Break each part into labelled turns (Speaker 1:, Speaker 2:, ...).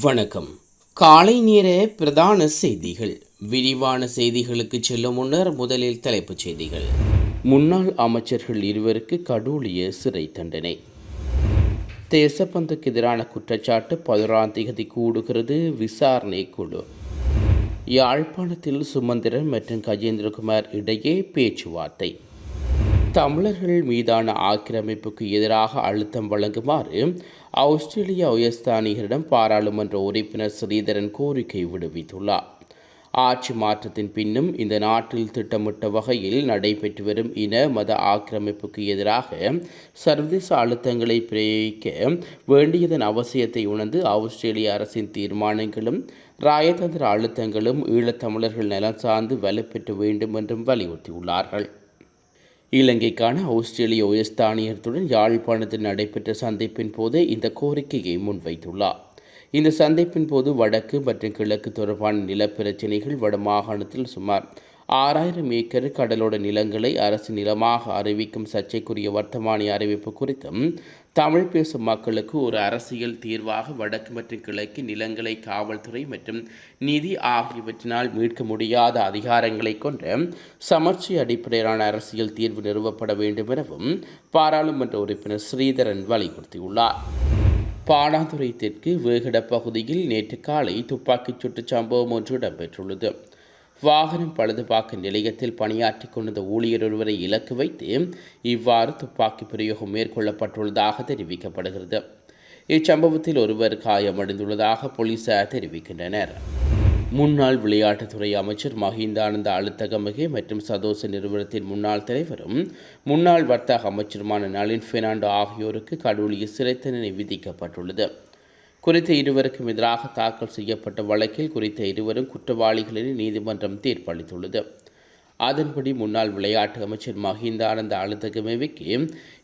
Speaker 1: வணக்கம். காலை நேர பிரதான செய்திகள். விரிவான செய்திகளுக்கு செல்லும் முன்னர் முதலில் தலைப்புச் செய்திகள். முன்னாள் அமைச்சர்கள் இருவருக்கு கடூழிய சிறை தண்டனை. தேசப்பந்துக்கு எதிரான குற்றச்சாட்டு பதினாறாம் தேதி கூடுகிறது விசாரணை குழு. யாழ்ப்பாணத்தில் சுமந்திரன் மற்றும் கஜேந்திரகுமார் இடையே பேச்சுவார்த்தை. தமிழர்கள் மீதான ஆக்கிரமிப்புக்கு எதிராக அழுத்தம் வழங்குமாறு ஆஸ்திரேலிய உயர்ஸ்தானிகரிடம் பாராளுமன்ற உறுப்பினர் ஸ்ரீதரன் கோரிக்கை விடுவித்துள்ளார். ஆட்சி மாற்றத்தின் பின்னும் இந்த நாட்டில் திட்டமிட்ட வகையில் நடைபெற்று வரும் இன மத ஆக்கிரமிப்புக்கு எதிராக சர்வதேச அழுத்தங்களை பிரயோகிக்க வேண்டியதன் அவசியத்தை உணர்ந்து ஆஸ்திரேலிய அரசின் தீர்மானங்களும் ராயதந்திர அழுத்தங்களும் ஈழத்தமிழர்கள் நலன் சார்ந்து வலுப்பெற்ற வேண்டும் என்றும் வலியுறுத்தியுள்ளார்கள். இலங்கைக்கான ஆஸ்திரேலிய உயர்ஸ்தானியத்துடன் யாழ்ப்பாணத்தில் நடைபெற்ற சந்திப்பின் போது இந்த கோரிக்கையை முன்வைத்துள்ளார். இந்த சந்திப்பின் போது வடக்கு மற்றும் கிழக்கு தொடர்பான நிலப்பிரச்சினைகள் வடமாகாணத்தில் சுமார் ஆறாயிரம் ஏக்கர் கடலோட நிலங்களை அரசு நிலமாக அறிவிக்கும் சர்ச்சைக்குரிய வர்த்தமானி அறிவிப்பு குறித்தும் தமிழ் பேசும் மக்களுக்கு ஒரு அரசியல் தீர்வாக வடக்கு மற்றும் கிழக்கு நிலங்களை காவல்துறை மற்றும் நிதி ஆகியவற்றினால் மீட்க முடியாத அதிகாரங்களை கொண்ட சமர்ச்சி அடிப்படையிலான அரசியல் தீர்வு நிறுவப்பட வேண்டும் எனவும் பாராளுமன்ற உறுப்பினர் ஸ்ரீதரன் வலியுறுத்தியுள்ளார். பாடாதுரை தெற்கு வேகட பகுதியில் நேற்று காலை துப்பாக்கிச் சூட்டு சம்பவம் ஒன்று இடம்பெற்றுள்ளது. வாகனம் பழுதுபாக்க நிலையத்தில் பணியாற்றி கொண்டிருந்த ஊழியர் ஒருவரை இலக்கு வைத்து இவ்வாறு துப்பாக்கி பிரயோகம் மேற்கொள்ளப்பட்டுள்ளதாக தெரிவிக்கப்படுகிறது. இச்சம்பவத்தில் ஒருவர் காயமடைந்துள்ளதாக போலீசார் தெரிவிக்கின்றனர். முன்னாள் விளையாட்டுத்துறை அமைச்சர் மஹிந்தானந்த அழுத்தகமகே மற்றும் சதோச நிறுவனத்தின் முன்னாள் தலைவரும் முன்னாள் வர்த்தக அமைச்சருமான நளின் பெர்னாண்டோ ஆகியோருக்கு கடவுளிய சிறை தண்டனை விதிக்கப்பட்டுள்ளது. குறித்த இருவருக்கும் எதிராக தாக்கல் செய்யப்பட்ட வழக்கில் குறித்த இருவரும் குற்றவாளிகளின் நீதிமன்றம் தீர்ப்பளித்துள்ளது. அதன்படி முன்னாள் விளையாட்டு அமைச்சர் மஹிந்தானந்த அழுத்தகமேவிக்கு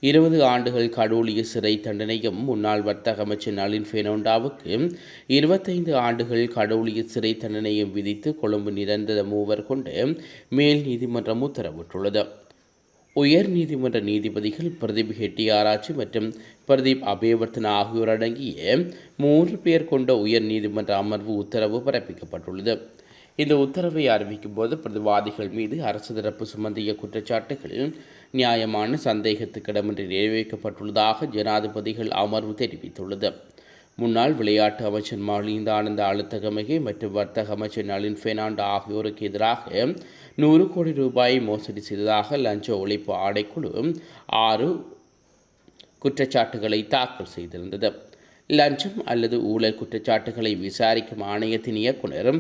Speaker 1: இருபது ஆண்டுகள் கடூழிய சிறை தண்டனையும் முன்னாள் வர்த்தக அமைச்சர் நளின் ஃபெனோண்டாவுக்கு இருபத்தைந்து ஆண்டுகள் கடூழிய சிறை தண்டனையும் விதித்து கொழும்பு நிரந்தர மூவர் கொண்டு மேல் நீதிமன்றம் உத்தரவிட்டுள்ளது. உயர் நீதிமன்ற நீதிபதிகள் பிரதீப் ஹெட்டியாராய்ச்சி மற்றும் பிரதீப் அபேவர்த்தன் ஆகியோர் அடங்கிய மூன்று பேர் கொண்ட உயர் நீதிமன்ற அமர்வு உத்தரவு பிறப்பிக்கப்பட்டுள்ளது. இந்த உத்தரவை அறிவிக்கும் போது பிரதிவாதிகள் மீது அரசு தரப்பு சுமந்திய குற்றச்சாட்டுகள் நியாயமான சந்தேகத்துக்கிடமின்றி நிறைவேற்றப்பட்டுள்ளதாக ஜனாதிபதிகள் அமர்வு தெரிவித்துள்ளது. முன்னாள் விளையாட்டு அமைச்சர் மலிந்தானந்த அழுத்தகமகை மற்றும் வர்த்தக அமைச்சர் நளின் பெர்னாண்டோ ஆகியோருக்கு எதிராக நூறு கோடி ரூபாயை மோசடி செய்ததாக லஞ்ச ஒழிப்பு ஆடைக்குழு ஆறு குற்றச்சாட்டுகளை தாக்கல் செய்திருந்தது. லஞ்சம் அல்லது ஊழல் குற்றச்சாட்டுகளை விசாரிக்கும் ஆணையத்தின் இயக்குனர்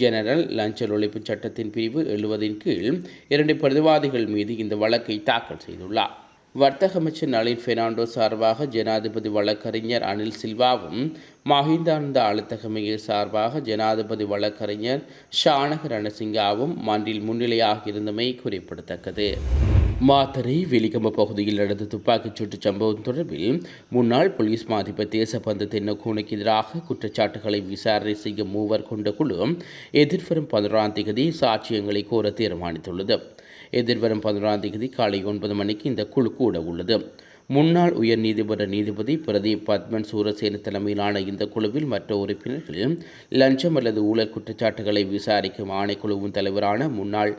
Speaker 1: ஜெனரல் லஞ்ச ஒழிப்பு சட்டத்தின் பிரிவு எழுவதின் கீழ் இரண்டு பிரதிவாதிகள் மீது இந்த வழக்கை தாக்கல் செய்துள்ளார். வர்த்தக அமைச்சர் நளின் பெர்னாண்டோ சார்பாக ஜனாதிபதி வழக்கறிஞர் அனில் சில்வாவும் மஹிந்தானந்த அழுத்தகமைய சார்பாக ஜனாதிபதி வழக்கறிஞர் ஷானக ரணசிங்காவும் மன்றில் முன்னிலையாக இருந்தமை குறிப்பிடத்தக்கது. மாத்தரை வெலிகம்ப பகுதியில் நடந்த துப்பாக்கிச் சூட்டு சம்பவம் தொடர்பில் முன்னாள் போலீஸ் மாதிபர் தேசபந்து தென்னகோனுக்கு எதிராக குற்றச்சாட்டுகளை விசாரணை செய்ய மூவர் கொண்ட குழு எதிர்வரும் பதினொன்றாம் தேதி சாட்சியங்களை கோர தீர்மானித்துள்ளது. எதிர்வரும் பதினொன்றாம் தேதி காலை ஒன்பது மணிக்கு இந்த குழு கூட உள்ளது. முன்னாள் உயர் நீதிமன்ற நீதிபதி பிரதீப் பத்மன் சூரசேன தலைமையிலான இந்த குழுவில் மற்ற உறுப்பினர்கள் லஞ்சம் அல்லது ஊழல் குற்றச்சாட்டுகளை விசாரிக்கும் ஆணைக்குழுவின் தலைவரான முன்னாள்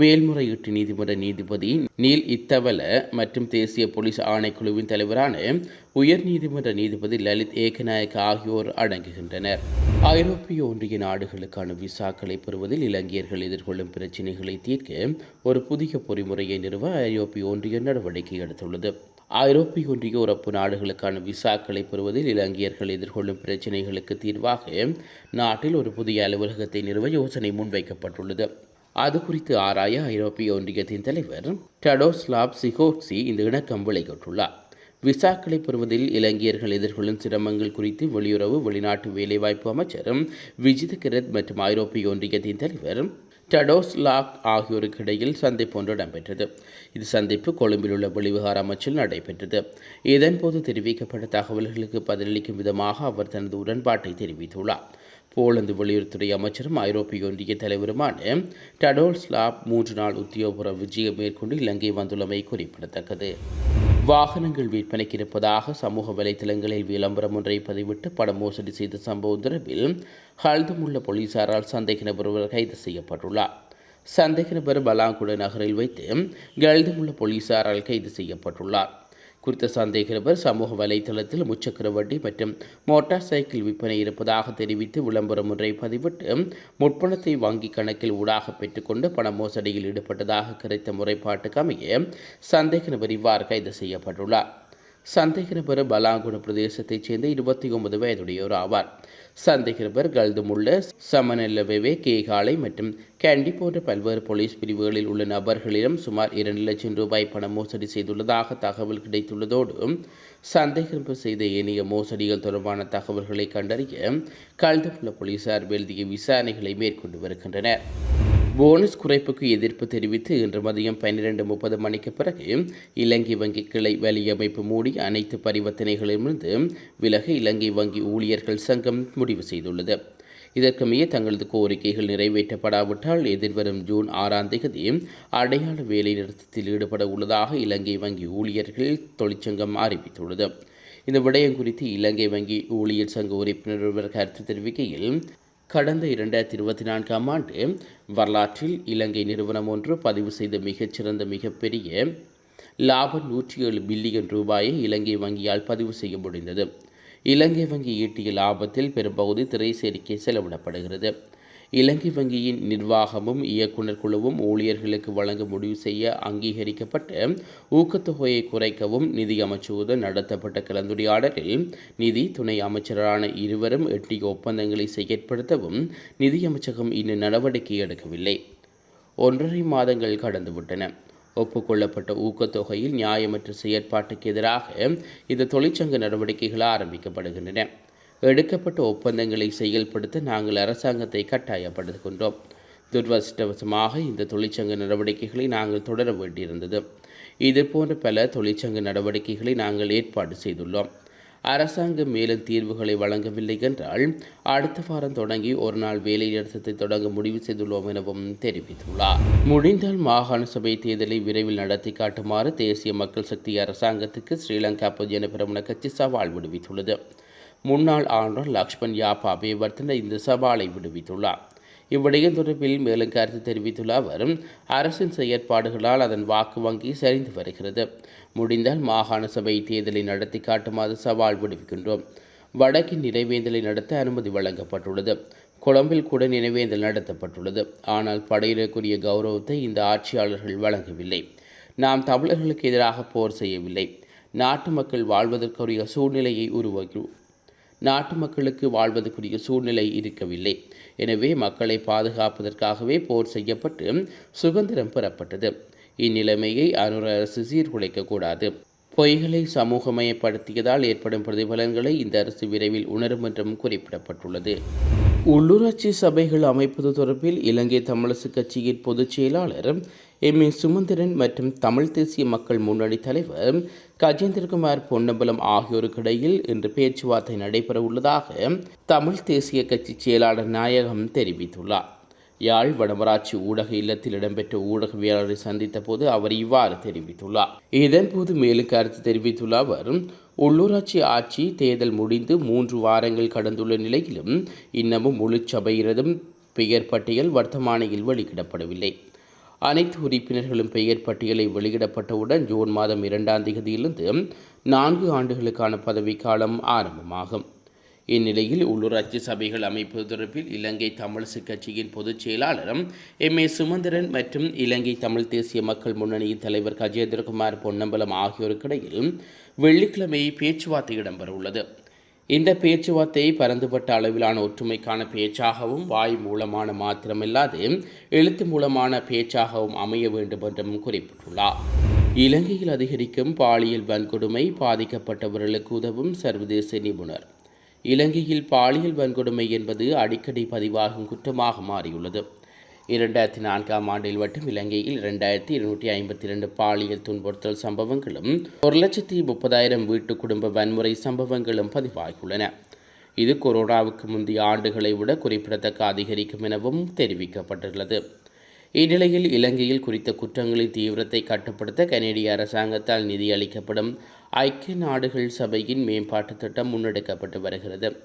Speaker 1: மேல்முறையீட்டு நீதிமன்ற நீதிபதி நீல் இத்தவல மற்றும் தேசிய போலீஸ் ஆணைக்குழுவின் தலைவரான உயர் நீதிமன்ற நீதிபதி லலித் ஏகநாயக் ஆகியோர் அடங்குகின்றனர். ஐரோப்பிய ஒன்றிய நாடுகளுக்கான விசாக்களை பெறுவதில் இலங்கையர்கள் எதிர்கொள்ளும் பிரச்சினைகளை தீர்க்க ஒரு புதிய பொறிமுறையை நிறுவ ஐரோப்பிய ஒன்றியம் நடவடிக்கை எடுத்துள்ளது. ஐரோப்பிய ஒன்றிய உறுப்பு நாடுகளுக்கான விசாக்களை பெறுவதில் இலங்கையர்கள் எதிர்கொள்ளும் பிரச்சினைகளுக்கு தீர்வாக நாட்டில் ஒரு புதிய அலுவலகத்தை நிறுவ யோசனை முன்வைக்கப்பட்டுள்ளது. அது குறித்து ஆராய ஐரோப்பிய ஒன்றியத்தின் தலைவர் டடோஸ்லாப் சிகோட்சி இந்த இணக்கம் வெளியிட்டுள்ளார். விசாக்களை பெறுவதில் இலங்கையர்கள் எதிர்கொள்ளும் சிரமங்கள் குறித்து வெளியுறவு வெளிநாட்டு வேலைவாய்ப்பு அமைச்சரும் விஜித கிரத் மற்றும் ஐரோப்பிய ஒன்றியத்தின் தலைவர் டடோஸ் லாக் ஆகியோருக்கு இடையில் சந்திப்பு ஒன்று இடம்பெற்றது. இது சந்திப்பு கொழும்பில் உள்ள வெளிவிகார அமைச்சில் நடைபெற்றது. இதன்போது தெரிவிக்கப்பட்ட தகவல்களுக்கு பதிலளிக்கும் விதமாக அவர் தனது உடன்பாட்டை தெரிவித்துள்ளார். போலந்து வெளியுறவுத்துறை அமைச்சரும் ஐரோப்பிய ஒன்றிய தலைவருமான டடோல் ஸ்லாப் மூன்று நாள் உத்தியோகபூர்வ விஜயம் மேற்கொண்டு இலங்கை வந்துள்ளமை குறிப்பிடத்தக்கது. வாகனங்கள் விற்பனைக்கு இருப்பதாக சமூக வலைதளங்களில் விளம்பரம் ஒன்றை பதிவிட்டு பண மோசடி செய்த சம்பவம் தொடர்பில் ஹல்துமுள்ள போலீசாரால் சந்தேக நபர் ஒருவர் கைது செய்யப்பட்டுள்ளார். சந்தேக நபர் பலாங்குட நகரில் வைத்து கல்தமுள்ள போலீசாரால் கைது செய்யப்பட்டுள்ளார். குறித்த சந்தேக சமூக வலைதளத்தில் முச்சக்கர வண்டி மற்றும் மோட்டார் சைக்கிள் விற்பனை இருப்பதாக தெரிவித்து விளம்பரம் ஒன்றை பதிவிட்டு முற்பணத்தை வங்கி கணக்கில் ஊடாக பெற்றுக்கொண்டு பண மோசடியில் ஈடுபட்டதாக கிடைத்த முறைப்பாட்டுக்கு அமைய சந்தேக நபர் இவ்வாறு கைது செய்யப்பட்டுள்ளார். சந்தேகநபர் பலாங்குண பிரதேசத்தைச் சேர்ந்த இருபத்தி ஒன்பது வயதுடையோர் ஆவார். சந்தேகநபர் கல்துமுள்ள சமநெல்லவே கேகாலை மற்றும் கேண்டி போன்ற பல்வேறு போலீஸ் பிரிவுகளில் உள்ள நபர்களிடம் சுமார் இரண்டு லட்சம் ரூபாய் பணம் மோசடி செய்துள்ளதாக தகவல் கிடைத்துள்ளதோடு சந்தேகநபர் செய்த ஏனைய மோசடிகள் தொடர்பான தகவல்களை கண்டறிய கல்துமுள்ள போலீசார் எழுதிய விசாரணைகளை மேற்கொண்டு வருகின்றனர். போனஸ் குறைப்புக்கு எதிர்ப்பு தெரிவித்து இன்று மதியம் பன்னிரண்டு முப்பது மணிக்கு பிறகு இலங்கை வங்கி கிளை வலியமைப்பு மூடி அனைத்து பரிவர்த்தனைகளிலிருந்து விலக இலங்கை வங்கி ஊழியர்கள் சங்கம் முடிவு செய்துள்ளது. இதற்கமைய தங்களது கோரிக்கைகள் நிறைவேற்றப்படாவிட்டால் எதிர்வரும் ஜூன் ஆறாம் தேதி அடையாள வேலை நிறுத்தத்தில் ஈடுபட உள்ளதாக இலங்கை வங்கி ஊழியர்கள் தொழிற்சங்கம் அறிவித்துள்ளது. இந்த விடயம் குறித்து இலங்கை வங்கி ஊழியர் சங்க உறுப்பினர் ஒருவர் கருத்து தெரிவிக்கையில் கடந்த இரண்டாயிரத்தி இருபத்தி நான்காம் ஆண்டு வரலாற்றில் இலங்கை நிறுவனம் ஒன்று பதிவு செய்த மிகச்சிறந்த மிகப்பெரிய லாபம் நூற்றி ஏழு பில்லியன் ரூபாயை இலங்கை வங்கியால் பதிவு செய்ய முடிந்தது. இலங்கை வங்கி ஈட்டிய லாபத்தில் பெரும்பகுதி திரைசேரிக்கை செலவிடப்படுகிறது. இலங்கை வங்கியின் நிர்வாகமும் இயக்குநர் குழுவும் ஊழியர்களுக்கு வழங்க முடிவு செய்ய அங்கீகரிக்கப்பட்ட ஊக்கத்தொகையை குறைக்கவும் நிதி அமைச்சுடன் நடத்தப்பட்ட கலந்துரையாடலில் நிதி துணை அமைச்சரான இருவரும் எட்டிய ஒப்பந்தங்களை செயற்படுத்தவும் நிதியமைச்சகம் இன்னும் நடவடிக்கை எடுக்கவில்லை. ஒன்றரை மாதங்கள் கடந்துவிட்டன. ஒப்புக்கொள்ளப்பட்ட ஊக்கத்தொகையில் நியாயமற்ற செயற்பாட்டுக்கு எதிராக இந்த தொழிற்சங்க நடவடிக்கைகள் ஆரம்பிக்கப்படுகின்றன. எடுக்கப்பட்ட ஒப்பந்தங்களை செயல்படுத்த நாங்கள் அரசாங்கத்தை கட்டாயப்படுத்துகின்றோம். துர்வஷ்டவசமாக இந்த தொழிற்சங்க நடவடிக்கைகளை நாங்கள் தொடர வேண்டியிருந்தது. இதுபோன்ற பல தொழிற்சங்க நடவடிக்கைகளை நாங்கள் ஏற்பாடு செய்துள்ளோம். அரசாங்கம் மேலும் தீர்வுகளை வழங்கவில்லை என்றால் அடுத்த வாரம் தொடங்கி ஒரு நாள் வேலை நிறுத்தத்தை தொடங்க முடிவு செய்துள்ளோம் எனவும் தெரிவித்துள்ளார். முடிந்தால் மாகாண சபை தேர்தலை விரைவில் நடத்தி காட்டுமாறு தேசிய மக்கள் சக்தி அரசாங்கத்துக்கு ஸ்ரீலங்கா பொதுஜன பிரமண கட்சி சவால் விடுவித்துள்ளது. முன்னாள் ஆளுநர் லக்ஷ்மண் யாப் வர்த்தன இந்த சவாலை விடுவித்துள்ளார். இவ்விடயம் தொடர்பில் மேலும் கருத்து தெரிவித்துள்ள அவர் அரசின் செயற்பாடுகளால் அதன் வாக்கு வங்கி சரிந்து வருகிறது. முடிந்தால் மாகாண சபை தேர்தலை நடத்தி காட்டுமாறு சவால் விடுவிக்கின்றோம். வடக்கின் நினைவேந்தலை நடத்த அனுமதி வழங்கப்பட்டுள்ளது. கொழம்பில் கூட நினைவேந்தல் நடத்தப்பட்டுள்ளது. ஆனால் படையினருக்குரிய கௌரவத்தை இந்த ஆட்சியாளர்கள் வழங்கவில்லை. நாம் தமிழர்களுக்கு எதிராக போர் செய்யவில்லை. நாட்டு மக்கள் வாழ்வதற்குரிய சூழ்நிலையை உருவாக்கி நாட்டு மக்களுக்கு வாழ்வதற்குரிய சூழ்நிலை இருக்கவில்லை. எனவே மக்களை பாதுகாப்பதற்காகவே போர் செய்யப்பட்டு சுதந்திரம் பெறப்பட்டது. இந்நிலைமையை அனுர அரசு சீர்குலைக்கக்கூடாது பொய்களை சமூகமயப்படுத்தியதால் ஏற்படும் பிரதிபலன்களை இந்த அரசு விரைவில் உணரும் என்றும் குறிப்பிடப்பட்டுள்ளது. உள்ளூராட்சி சபைகள் அமைப்பது தொடர்பில் இலங்கை தமிழரசு கட்சியின் பொதுச் செயலாளர் எம் ஏ சுமந்திரன் மற்றும் தமிழ் தேசிய மக்கள் முன்னணி தலைவர் கஜேந்திரகுமார் பொன்னம்பலம் ஆகியோருக்கிடையில் இன்று பேச்சுவார்த்தை நடைபெற உள்ளதாக தமிழ் தேசிய கட்சி செயலாளர் நாயகம் தெரிவித்துள்ளார். யாழ் வடமராட்சி ஊடக இல்லத்தில் இடம்பெற்ற ஊடகவியலாளரை சந்தித்த போது அவர் இவ்வாறு தெரிவித்துள்ளார். இதன்போது மேலும் கருத்து தெரிவித்துள்ள அவர் உள்ளூராட்சி ஆட்சி தேர்தல் முடிந்து மூன்று வாரங்கள் கடந்துள்ள நிலையிலும் இன்னமும் முழு சபையினதும் பெயர் பட்டியல் வர்த்தமானியில் வெளியிடப்படவில்லை. அனைத்து உறுப்பினர்களும் பெயர் பட்டியலை வெளியிடப்பட்டவுடன் ஜூன் மாதம் இரண்டாம் தேதியிலிருந்து நான்கு ஆண்டுகளுக்கான பதவிக்காலம் ஆரம்பமாகும். இந்நிலையில் உள்ளூராட்சி சபைகள் அமைப்பு தொடர்பில் இலங்கை தமிழிசு கட்சியின் பொதுச் செயலாளரும் எம். ஏ. சுமந்திரன் மற்றும் இலங்கை தமிழ் தேசிய மக்கள் முன்னணியின் தலைவர் கஜேந்திரகுமார் பொன்னம்பலம் ஆகியோருக்கிடையில் வெள்ளிக்கிழமை பேச்சுவார்த்தை இடம்பெறவுள்ளது. இந்த பேச்சுவார்த்தை பரந்துபட்ட அளவிலான ஒற்றுமைக்கான பேச்சாகவும் வாய் மூலமான மாத்திரமில்லாது எழுத்து மூலமான பேச்சாகவும் அமைய வேண்டும் என்றும் குறிப்பிட்டுள்ளார். இலங்கையில் அதிகரிக்கும் பாலியல் வன்கொடுமை பாதிக்கப்பட்டவர்களுக்கு உதவும் சர்வதேச நிபுணர். இலங்கையில் பாலியல் வன்கொடுமை என்பது அடிக்கடி பதிவாகும் குற்றமாக மாறியுள்ளது. இரண்டாயிரத்தி நான்காம் ஆண்டில் மட்டும் இலங்கையில் இரண்டாயிரத்தி இருநூற்றி ஐம்பத்தி இரண்டு பாலியல் துன்புறுத்தல் சம்பவங்களும் ஒரு லட்சத்தி முப்பதாயிரம் வீட்டு குடும்ப வன்முறை சம்பவங்களும் பதிவாகியுள்ளன. இது கொரோனாவுக்கு முந்தைய ஆண்டுகளை விட குறிப்பிடத்தக்க அதிகரிக்கும் எனவும் தெரிவிக்கப்பட்டுள்ளது. இந்நிலையில் இலங்கையில் குறித்த குற்றங்களின் தீவிரத்தை கட்டுப்படுத்த கனேடிய அரசாங்கத்தால் நிதி அளிக்கப்படும் ஐக்கிய நாடுகள் சபையின் மேம்பாட்டுத் திட்டம் முன்னெடுக்கப்பட்டு வருகிறது.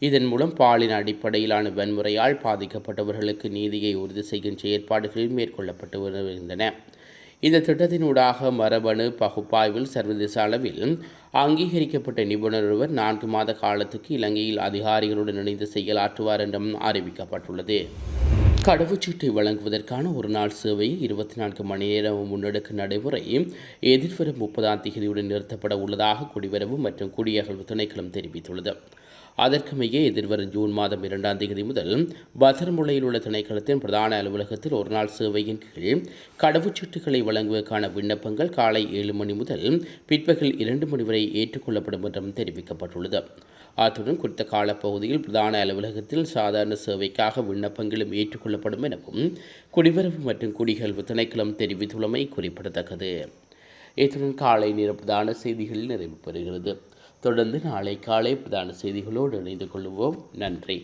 Speaker 1: இதன் மூலம் பாலின அடிப்படையிலான வன்முறையால் பாதிக்கப்பட்டவர்களுக்கு நீதியை உறுதி செய்கின்ற செயற்பாடுகள் மேற்கொள்ளப்பட்டு வருகின்றன. இந்த திட்டத்தினூடாக மரபணு பகுப்பாய்வில் சர்வதேச அளவில் அங்கீகரிக்கப்பட்ட நிபுணர் ஒருவர் நான்கு மாத காலத்துக்கு இலங்கையில் அதிகாரிகளுடன் இணைந்து செயலாற்றுவார் என்றும் அறிவிக்கப்பட்டுள்ளது. கடவுச்சீட்டை வழங்குவதற்கான ஒரு நாள் சேவையை இருபத்தி நான்கு மணி நேரம் முன்னெடுக்க நடைமுறை எதிர்வரும் முப்பதாம் தேதியுடன் நிறுத்தப்பட உள்ளதாக குடிவரவு மற்றும் குடியகழ்வு திணைக்களம் தெரிவித்துள்ளது. அதற்குமையே எதிர்வரும் ஜூன் மாதம் இரண்டாம் தேதி முதல் பசர்முளையில் உள்ள திணைக்களத்தின் பிரதான அலுவலகத்தில் ஒருநாள் சேவையின் கீழ் கடவுச்சீட்டுகளை வழங்குவதற்கான விண்ணப்பங்கள் காலை ஏழு மணி முதல் பிற்பகல் இரண்டு மணி வரை ஏற்றுக்கொள்ளப்படும் என்றும் தெரிவிக்கப்பட்டுள்ளது. அத்துடன் குறித்த காலப்பகுதியில் பிரதான அலுவலகத்தில் சாதாரண சேவைக்காக விண்ணப்பங்களும் ஏற்றுக்கொள்ளப்படும் எனவும் குடிவரவு மற்றும் குடிகல்வு திணைக்களம் தெரிவித்துள்ளமை குறிப்பிடத்தக்கது. இத்துடன் காலை நேர பிரதான செய்திகள் நிறைவு பெறுகிறது. தொடர்ந்து நாளை காலை பிரதான செய்திகளோடு இணைந்து கொள்வோம். நன்றி.